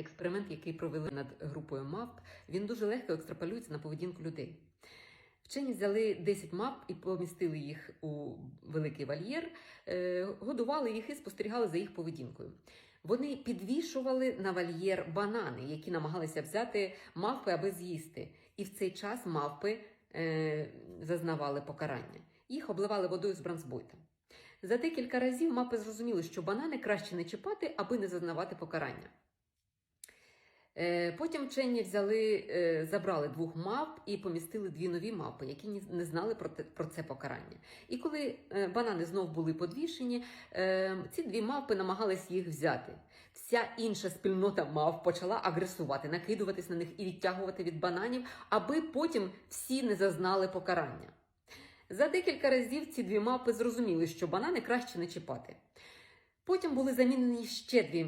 Експеримент, який провели над групою мавп, він дуже легко екстраполюється на поведінку людей. Вчені взяли 10 мавп і помістили їх у великий вольєр, е, годували їх і спостерігали за їх поведінкою. Вони підвішували на вольєр банани, які намагалися взяти мавпи, аби з'їсти. І в цей час мавпи е, зазнавали покарання. Їх обливали водою з бронзбойта. За декілька разів мавпи зрозуміли, що банани краще не чіпати, аби не зазнавати покарання. Е, Потім вчені взяли, е, забрали двох мавп і помістили дві нові мавпи, які не знали про це покарання. І коли е, банани знов були подвішені, ці дві мавпи намагались їх взяти. Вся інша спільнота мавп почала агресувати, накидуватись на них і відтягувати від бананів, аби потім всі не зазнали покарання. За декілька разів ці дві мавпи зрозуміли, що банани краще не чіпати. Потім були замінені ще дві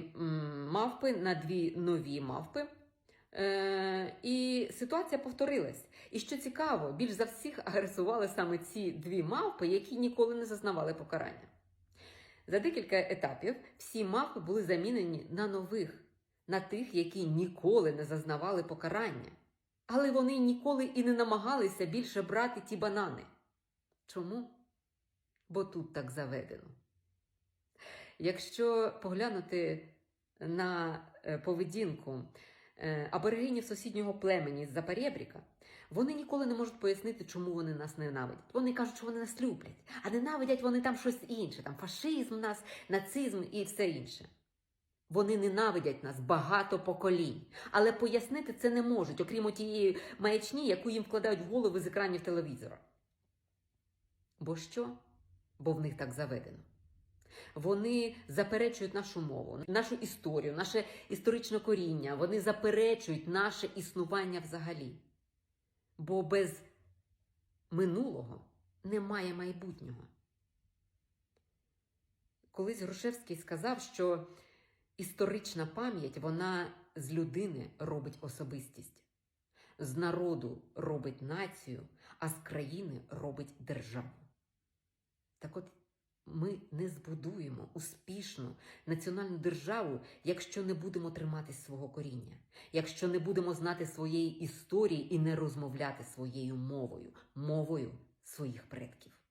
мавпи на дві нові мавпи. Е, і ситуація повторилась. І що цікаво, більш за всіх агресували саме ці дві мавпи, які ніколи не зазнавали покарання. За декілька етапів всі мавпи були замінені на нових, на тих, які ніколи не зазнавали покарання. Але вони ніколи і не намагалися більше брати ті банани. Чому? Бо тут так заведено. Якщо поглянути на е, поведінку е, аборигенів сусіднього племені з Запорєбріка, вони ніколи не можуть пояснити, чому вони нас ненавидять. Вони кажуть, що вони нас люблять, а ненавидять вони там щось інше, там фашизм, нас, нацизм і все інше. Вони ненавидять нас багато поколінь, але пояснити це не можуть, окрім тієї маячні, яку їм вкладають в голови з екранів телевізора. Бо що? Бо в них так заведено. Вони заперечують нашу мову, нашу історію, наше історичне коріння. Вони заперечують наше існування взагалі. Бо без минулого немає майбутнього. Колись Грушевський сказав, що історична пам'ять вона з людини робить особистість, з народу робить націю, а з країни робить державу. Так от ми не збудуємо успішну національну державу, якщо не будемо триматись свого коріння, якщо не будемо знати своєї історії і не розмовляти своєю мовою, мовою своїх предків.